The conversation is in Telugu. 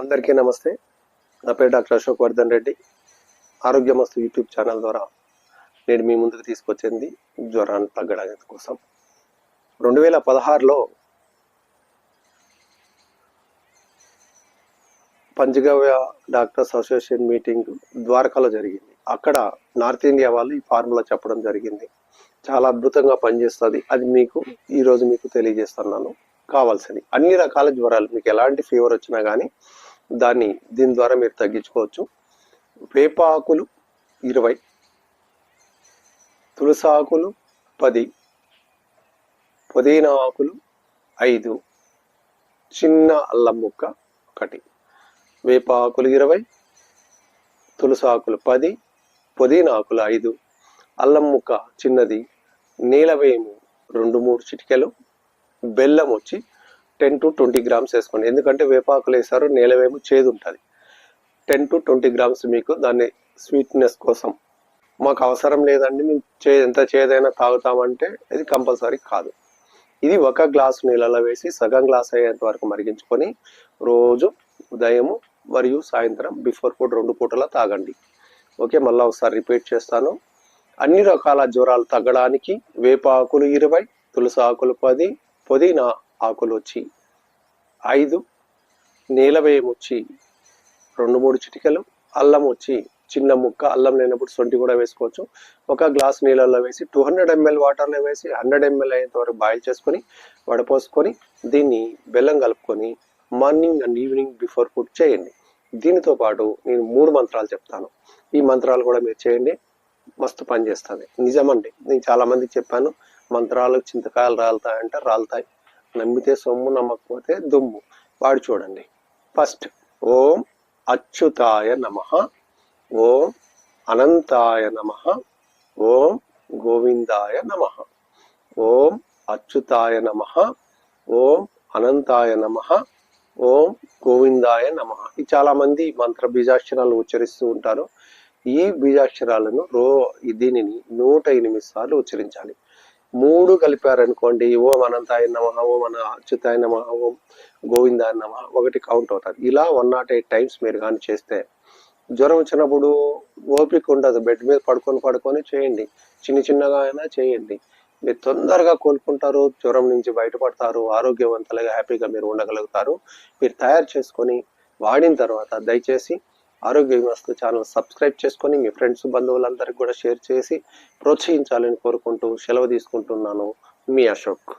అందరికీ నమస్తే. నా పేరు doctor Ashok Vardhan Reddy. Arogyamastu YouTube channel ద్వారా నేను మీ ముందుకు తీసుకొచ్చింది జ్వరాన్ని తగ్గడానికి కోసం. రెండు వేల పదహారులో పంచగవ్య డాక్టర్స్ అసోసియేషన్ మీటింగ్ ద్వారకాలో జరిగింది. అక్కడ నార్త్ ఇండియా వాళ్ళు ఈ ఫార్ములా చెప్పడం జరిగింది. చాలా అద్భుతంగా పనిచేస్తుంది. అది మీకు ఈరోజు మీకు తెలియజేస్తున్నాను. కావాల్సింది అన్ని రకాల జ్వరాలు. మీకు ఎలాంటి ఫీవర్ వచ్చినా కానీ దాన్ని దీని ద్వారా మీరు తగ్గించుకోవచ్చు. వేప ఆకులు ఇరవై తులసి ఆకులు పది పుదీనా ఆకులు ఐదు చిన్న అల్లం ముక్క ఒకటి వేప ఆకులు ఇరవై తులసి ఆకులు పది పుదీనా ఆకులు ఐదు అల్లం ముక్క చిన్నది నీలవేము రెండు మూడు చిటికెలు బెల్లం వచ్చి టెన్ టు ట్వంటీ గ్రామ్స్ వేసుకోండి. ఎందుకంటే వేపాకులు వేసారు నేలవేము చేదు ఉంటుంది. టెన్ టు ట్వంటీ గ్రామ్స్ మీకు దాన్ని స్వీట్నెస్ కోసం. మాకు అవసరం లేదండి మేము చే ఎంత చేదైనా తాగుతామంటే ఇది కంపల్సరీ కాదు. ఇది ఒక గ్లాసు నీళ్ళలో వేసి సగం గ్లాస్ అయ్యేంత వరకు మరిగించుకొని రోజు ఉదయము మరియు సాయంత్రం బిఫోర్ ఫుడ్ రెండు పూటలా తాగండి. ఓకే మళ్ళీ ఒకసారి రిపీట్ చేస్తాను. అన్ని రకాల జ్వరాలు తగ్గడానికి వేప ఆకులు ఇరవై తులసి ఆకులు పది పుదీనా ఆకులు వచ్చి ఐదు నీలవేయం వచ్చి రెండు మూడు చిటికలు అల్లం వచ్చి చిన్న ముక్క అల్లం లేనప్పుడు సొంటి కూడా వేసుకోవచ్చు. ఒక గ్లాస్ నీళ్ళల్లో వేసి టూ హండ్రెడ్ ఎంఎల్ వాటర్లో వేసి హండ్రెడ్ ఎంఎల్ అయ్యేంత వరకు బాయిల్ చేసుకొని వడపోసుకొని దీన్ని బెల్లం కలుపుకొని morning and evening before food చేయండి. దీనితో పాటు నేను మూడు మంత్రాలు చెప్తాను. ఈ మంత్రాలు కూడా మీరు చేయండి. మస్తు పని చేస్తుంది. నిజమండి. నేను చాలామందికి చెప్పాను మంత్రాలు చింతకాయలు రాలుతాయంటే రాలుతాయి. నమ్మితే సొమ్ము నమ్మకపోతే దుమ్ము. వాడు చూడండి. ఫస్ట్ ఓం అచ్యుతాయ నమ. ఓం అనంతాయ నమ. ఓం గోవిందాయ నమ. ఓం అచ్యుతాయ నమ. ఓం అనంతాయ నమ. ఓం గోవిందాయ నమ. ఇది చాలామంది మంత్ర బీజాక్షరాలు ఉచ్చరిస్తూ ఉంటారు. ఈ బీజాక్షరాలను రో దీనిని నూట ఎనిమిది సార్లు ఉచ్చరించాలి. మూడు కలిపారనుకోండి ఓం అనంతాయ నమ ఓం అన అచ్యుతాయ నమ ఓం గోవిందాయ నమ ఒకటి కౌంట్ అవుతుంది ఇలా వన్ నాట్ ఎయిట్ టైమ్స్ మీరు కానీ చేస్తే జ్వరం వచ్చినప్పుడు ఓపిక ఉండదు. బెడ్ మీద పడుకొని పడుకొని చేయండి. చిన్న చిన్నగా అయినా చేయండి. మీరు తొందరగా కోలుకుంటారు జ్వరం నుంచి బయటపడతారు ఆరోగ్యవంతులుగా హ్యాపీగా మీరు ఉండగలుగుతారు. మీరు తయారు చేసుకొని వాడిన తర్వాత దయచేసి ఆరోగ్య వ్యవస్థ ఛానల్ సబ్స్క్రైబ్ చేసుకొని మీ ఫ్రెండ్స్ బంధువులందరికీ కూడా షేర్ చేసి ప్రోత్సహించాలని కోరుకుంటూ సెలవు తీసుకుంటున్నాను. మీ అశోక్.